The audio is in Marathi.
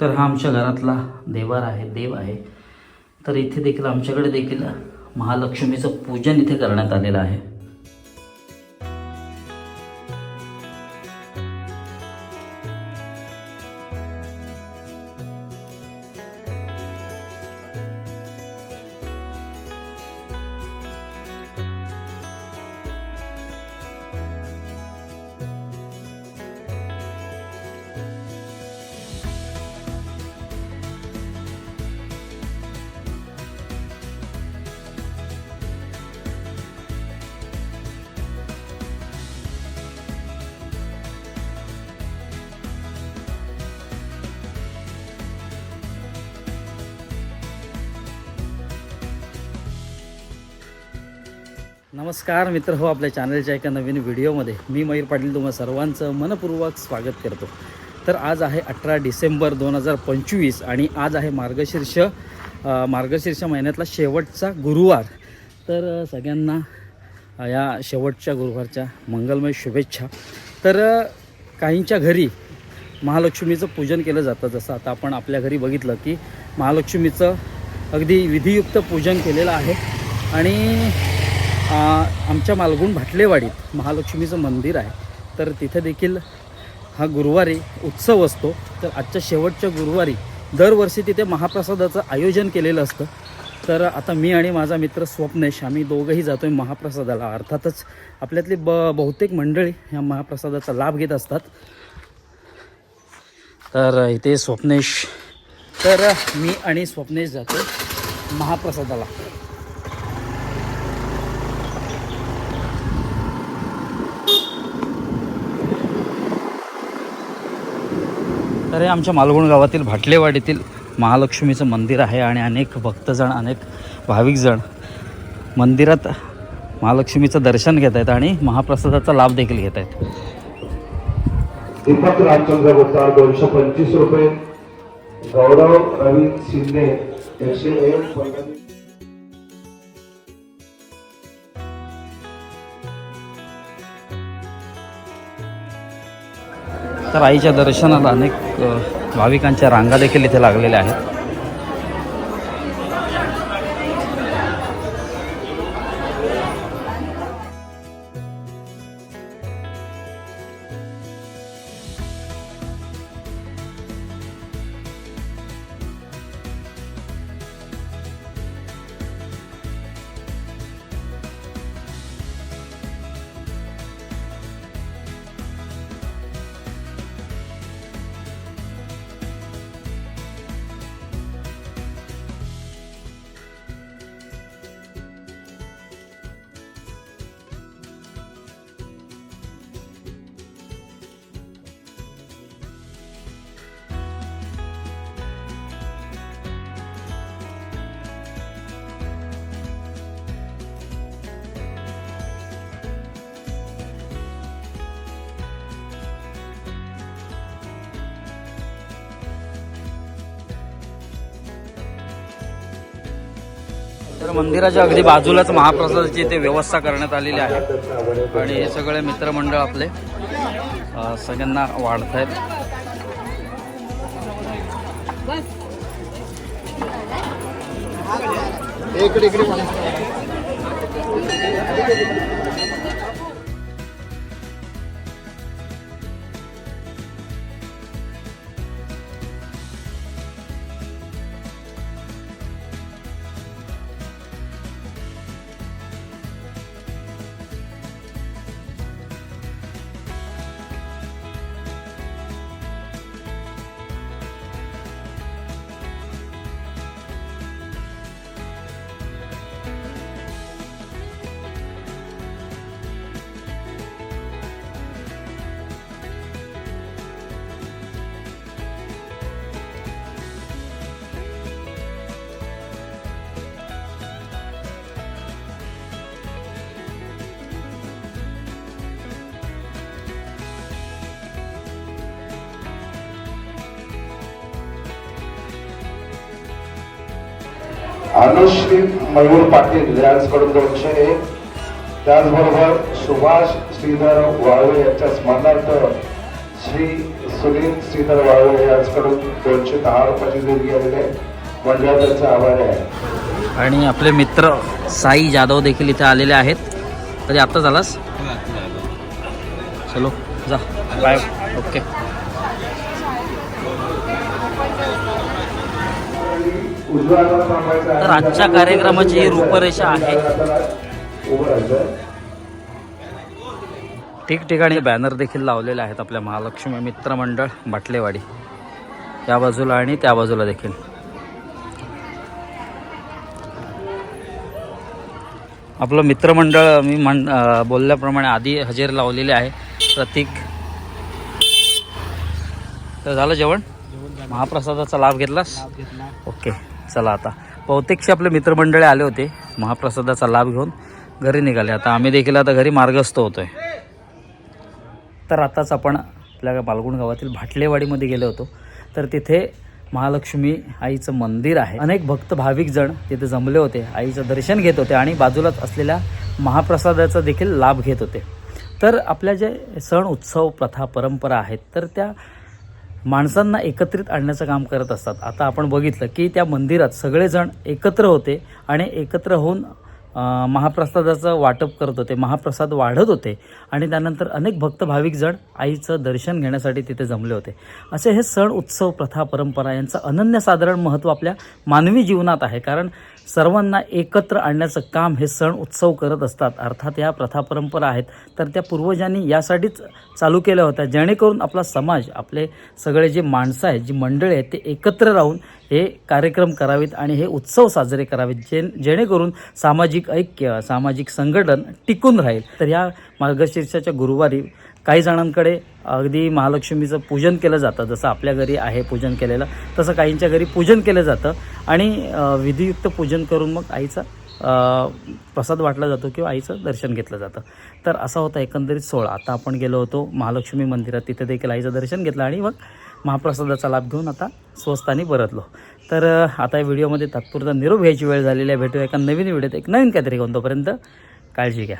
तर हा आमच्या घरातला देवार आहे देव आहे. तर इथे देखील आमच्याकडे देखील महालक्ष्मीचं पूजन इथे करण्यात आलेलं आहे. नमस्कार मित्र हो आपल्या चॅनलच्या एका नवीन व्हिडिओमध्ये मी मयूर पाटील तुम्हा सर्वांचं मनपूर्वक स्वागत करतो. तर आज आहे अठरा डिसेंबर दोन हजार पंचवीस आणि आज आहे मार्गशीर्ष मार्गशीर्ष महिन्यातला शेवटचा गुरुवार. तर सगळ्यांना या शेवटच्या गुरुवारच्या मंगलमय शुभेच्छा. तर काहींच्या घरी महालक्ष्मीचं पूजन केलं जातं. जसं आता आपण आपल्या घरी बघितलं की महालक्ष्मीचं अगदी विधियुक्त पूजन केलेलं आहे. आणि आमच्या मालगुण भाटलेवाडीत महालक्ष्मीचं मंदिर आहे. तर तिथे देखील हा गुरुवारी उत्सव असतो. तर आजच्या शेवटच्या गुरुवारी दरवर्षी तिथे महाप्रसादाचं आयोजन केलेलं असतं. तर आता मी आणि माझा मित्र स्वप्नेश आम्ही दोघंही जातो आहे महाप्रसादाला. अर्थातच आपल्यातली ब बहुतेक मंडळी ह्या महाप्रसादाचा लाभ घेत असतात. तर इथे स्वप्नेश. तर मी आणि स्वप्नेश जातो महाप्रसादाला. तर हे आमच्या मालवण गावातील भाटलेवाडीतील महालक्ष्मीचं मंदिर आहे आणि अनेक भक्तजण अनेक भाविकजण मंदिरात महालक्ष्मीचं दर्शन घेत आहेत आणि महाप्रसादाचा लाभ देखील घेत आहेत. दीपक रामचंद्र गुप्तार दोनशे पंचवीस रुपये गौरव रवी शिंदे एकशे एक तर आईच्या दर्शनाला अनेक भाविकांच्या रांगा देखील इथे लागलेल्या आहेत. तर मंदिराच्या अगदी बाजूलाच महाप्रसादाची इथे व्यवस्था करण्यात आलेली आहे. आणि हे सगळे मित्रमंडळ आपले सगळ्यांना वाढत आहेत अनुश्री मयूर पाटील यांच्याकडून दोनशे एक. त्याचबरोबर सुभाष श्रीधर वाळवे यांच्या स्मरणार्थ श्री सुनील श्रीधर वाळवे यांच्याकडून दोनशे दहा रुपयाची देणगी आलेली आहे. मंडळ त्यांचा आभार आहे. आणि आपले मित्र साई जाधव देखील इथे आलेले आहेत. कधी आत्ता झालास? चलो जा. बाय ओके तर आजच्या कार्यक्रमाची ही रूपरेषा आहे. ठिकठिकाणी बॅनर देखील लावलेले आहेत आपल्या महालक्ष्मी मित्र मंडळ बाटलेवाडी. त्या बाजूला आणि त्या बाजूला देखील. आपलं मित्रमंडळ मी म्हण बोलल्याप्रमाणे आधी हजेर लावलेले आहे. प्रतीक. तर झालं जेवण? महाप्रसादाचा लाभ घेतलास? ओके. चला आता. बहुतेकशी आपले मित्रमंडळी आले होते. महाप्रसादाचा लाभ घेऊन घरी निघाले. आता आम्ही देखील आता घरी मार्गस्थ होतो आहे तर आताच आपण आपल्या बालगुण गावातील भाटलेवाडीमध्ये गेलो होतो. तर तिथे महालक्ष्मी आईचं मंदिर आहे. अनेक भक्त भाविक जण तिथे जमले होते. आईचं दर्शन घेत होते आणि बाजूलाच असलेल्या महाप्रसादाचा देखील लाभ घेत होते. तर आपल्या जे सण उत्सव प्रथा परंपरा आहेत तर त्या माणसांना एकत्रित आणण्याचं काम करत असतात. आता आपण बघितलं की त्या मंदिरात सगळेजण एकत्र होते आणि एकत्र होऊन महाप्रसादाचं वाटप करत होते महाप्रसाद वाढत होते आणि त्यानंतर अनेक भक्त भाविक जण आईचं दर्शन घेण्यासाठी तिथे जमले होते. असे हे सण उत्सव प्रथा परंपरा यांचं अनन्यसाधारण महत्त्व आपल्या मानवी जीवनात आहे. कारण सर्वांना एकत्र आणण्याचं काम हे सण उत्सव करत असतात. अर्थात या प्रथा परंपरा आहेत तर त्या पूर्वजांनी यासाठीच चालू केल्या होत्या. जेणेकरून आपला समाज आपले सगळे जे माणसं आहेत जी मंडळी आहेत ते एकत्र राहून हे कार्यक्रम करावेत आणि हे उत्सव साजरे करावेत जे जेणेकरून सामाजिक ऐक्य सामाजिक संघटन टिकून राहील. तर या मार्गशीर्षाच्या गुरुवारी काही जणांकडे अगदी महालक्ष्मीचं पूजन केलं जातं जसं आपल्या घरी आहे पूजन केलेलं तसं काहींच्या घरी पूजन केलं जातं. आणि विधियुक्त पूजन करून मग आईचा प्रसाद वाटला जातो किंवा आईचं दर्शन घेतलं जातं. तर असा होता एकंदरीत सोहळा. आता आपण गेलो होतो महालक्ष्मी मंदिरात तिथे देखील आईचं दर्शन घेतलं आणि मग महाप्रसादाचा लाभ घेऊन आता स्वस्तानी परतलो. तर आता या व्हिडिओमध्ये तात्पुरता निरोप घ्यायची वेळ झालेली आहे. भेटूया एका नवीन व्हिडिओत. एक नवीन काहीतरी घेऊन तोपर्यंत काळजी घ्या.